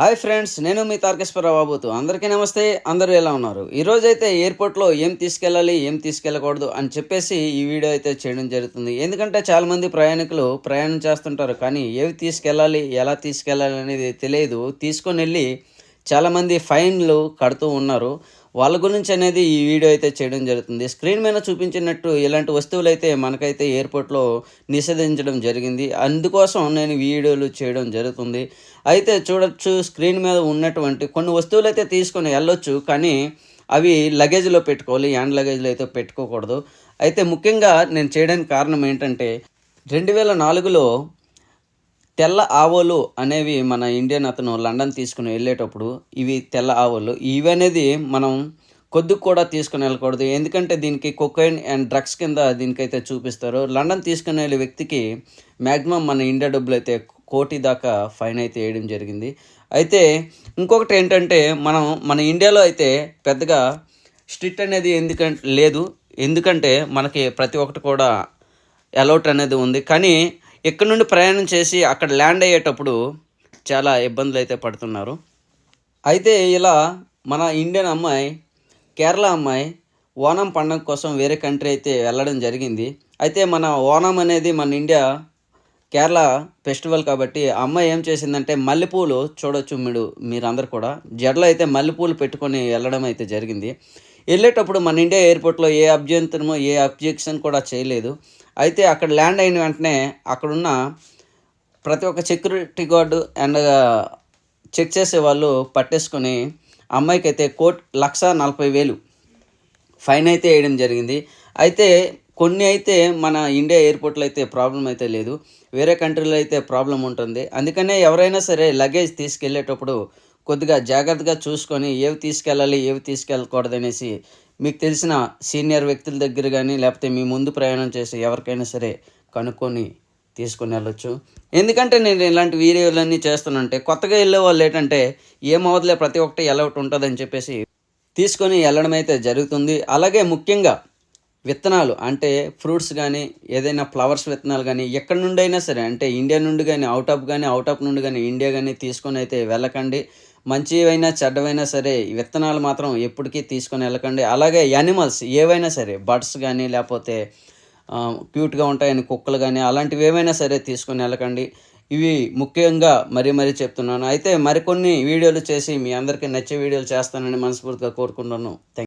Hi friends నేను మీ తారకేశ్వరరావు బాబుతు అందరికీ నమస్తే అందరూ ఎలా ఉన్నారు? ఈరోజు ఎయిర్పోర్ట్లో ఏం తీసుకెళ్ళాలి ఏం తీసుకెళ్ళకూడదు అని చెప్పేసి ఈ వీడియో అయితే చేయడం జరుగుతుంది. ఎందుకంటే చాలామంది ప్రయాణికులు ప్రయాణం చేస్తుంటారు కానీ ఏవి తీసుకెళ్ళాలి ఎలా తీసుకెళ్ళాలి అనేది తెలియదు. తీసుకొని వెళ్ళి చాలామంది ఫైన్లు కడుతూ ఉన్నారు. వాళ్ళ గురించి అనేది ఈ వీడియో అయితే చేయడం జరుగుతుంది. స్క్రీన్ మీద చూపించినట్టు ఇలాంటి వస్తువులు అయితే మనకైతే ఎయిర్పోర్ట్లో నిషేధించడం జరిగింది. అందుకోసం నేను వీడియోలు చేయడం జరుగుతుంది. అయితే చూడొచ్చు స్క్రీన్ మీద ఉన్నటువంటి కొన్ని వస్తువులు అయితే తీసుకొని వెళ్ళొచ్చు కానీ అవి లగేజ్లో పెట్టుకోవాలి. హ్యాండ్ లగేజ్లో అయితే పెట్టుకోకూడదు. అయితే ముఖ్యంగా నేను చేయడానికి కారణం ఏంటంటే రెండు వేల నాలుగులో తెల్ల ఆవులు అనేవి మన ఇండియన్ అతను లండన్ తీసుకుని వెళ్ళేటప్పుడు ఇవి తెల్ల ఆవులు. ఇవి అనేది మనం కొద్దిగా కూడా తీసుకుని వెళ్ళకూడదు. ఎందుకంటే దీనికి కొకైన్ అండ్ డ్రగ్స్ కింద దీనికైతే చూపిస్తారు. లండన్ తీసుకుని వెళ్ళే వ్యక్తికి మ్యాక్సిమం మన ఇండియా డబ్బులు అయితే కోటి దాకా ఫైన్ అయితే వేయడం జరిగింది. అయితే ఇంకొకటి ఏంటంటే మనం మన ఇండియాలో అయితే పెద్దగా స్ట్రిక్ట్ అనేది ఎందుకంటే లేదు. ఎందుకంటే మనకి ప్రతి ఒక్కటి కూడా అలౌట్ అనేది ఉంది. కానీ ఇక్కడ నుండి ప్రయాణం చేసి అక్కడ ల్యాండ్ అయ్యేటప్పుడు చాలా ఇబ్బందులు అయితే పడుతున్నారు. అయితే ఇలా మన ఇండియన్ అమ్మాయి కేరళ అమ్మాయి ఓనం పండుగ కోసం వేరే కంట్రీ అయితే వెళ్ళడం జరిగింది. అయితే మన ఓనం అనేది మన ఇండియా కేరళ ఫెస్టివల్ కాబట్టి ఆ అమ్మాయి ఏం చేసిందంటే మల్లెపూలు చూడొచ్చు మీరు మీరందరూ కూడా. జడలో అయితే మల్లెపూలు పెట్టుకొని వెళ్ళడం అయితే జరిగింది. వెళ్ళేటప్పుడు మన ఇండియా ఎయిర్పోర్ట్లో ఏ అభ్యంతరమో ఏ అబ్జెక్షన్ కూడా చేయలేదు. అయితే అక్కడ ల్యాండ్ అయిన వెంటనే అక్కడున్న ప్రతి ఒక్క సెక్యూరిటీ గార్డు అండ్ చెక్ చేసే వాళ్ళు పట్టేసుకొని అమ్మాయికి అయితే కోట్ లక్ష నలభై వేలు ఫైన్ అయితే వేయడం జరిగింది. అయితే కొన్ని అయితే మన ఇండియా ఎయిర్పోర్ట్లో అయితే ప్రాబ్లం అయితే లేదు. వేరే కంట్రీలో అయితే ప్రాబ్లం ఉంటుంది. అందుకనే ఎవరైనా సరే లగేజ్ తీసుకెళ్ళేటప్పుడు కొద్దిగా జాగ్రత్తగా చూసుకొని ఏవి తీసుకెళ్ళాలి ఏవి తీసుకెళ్ళకూడదు అనేసి మీకు తెలిసిన సీనియర్ వ్యక్తుల దగ్గర కానీ లేకపోతే మీ ముందు ప్రయాణం చేసే ఎవరికైనా సరే కనుక్కొని తీసుకుని వెళ్ళొచ్చు. ఎందుకంటే నేను ఇలాంటి వీడియోలన్నీ చేస్తానంటే కొత్తగా వెళ్ళే వాళ్ళు ఏంటంటే ఏమవదులే ప్రతి ఒక్కటి ఎలా ఒకటి ఉంటుందని చెప్పేసి తీసుకొని వెళ్ళడం అయితే జరుగుతుంది. అలాగే ముఖ్యంగా విత్తనాలు అంటే ఫ్రూట్స్ కానీ ఏదైనా ఫ్లవర్స్ విత్తనాలు కానీ ఎక్కడి నుండి అయినా సరే అంటే ఇండియా నుండి కానీ అవుట్ ఆఫ్ కానీ అవుట్ ఆఫ్ నుండి కానీ ఇండియా కానీ తీసుకొని అయితే వెళ్ళకండి. మంచివైనా చెడ్డవైనా సరే విత్తనాలు మాత్రం ఎప్పటికీ తీసుకొని వెళ్ళకండి. అలాగే యానిమల్స్ ఏవైనా సరే బర్డ్స్ కానీ లేకపోతే క్యూట్గా ఉంటాయని కుక్కలు కానీ అలాంటివి ఏమైనా సరే తీసుకొని వెళ్ళకండి. ఇవి ముఖ్యంగా మరీ మరీ చెప్తున్నాను. అయితే మరికొన్ని వీడియోలు చేసి మీ అందరికీ నచ్చే వీడియోలు చేస్తానని మనస్ఫూర్తిగా కోరుకుంటున్నాను. థ్యాంక్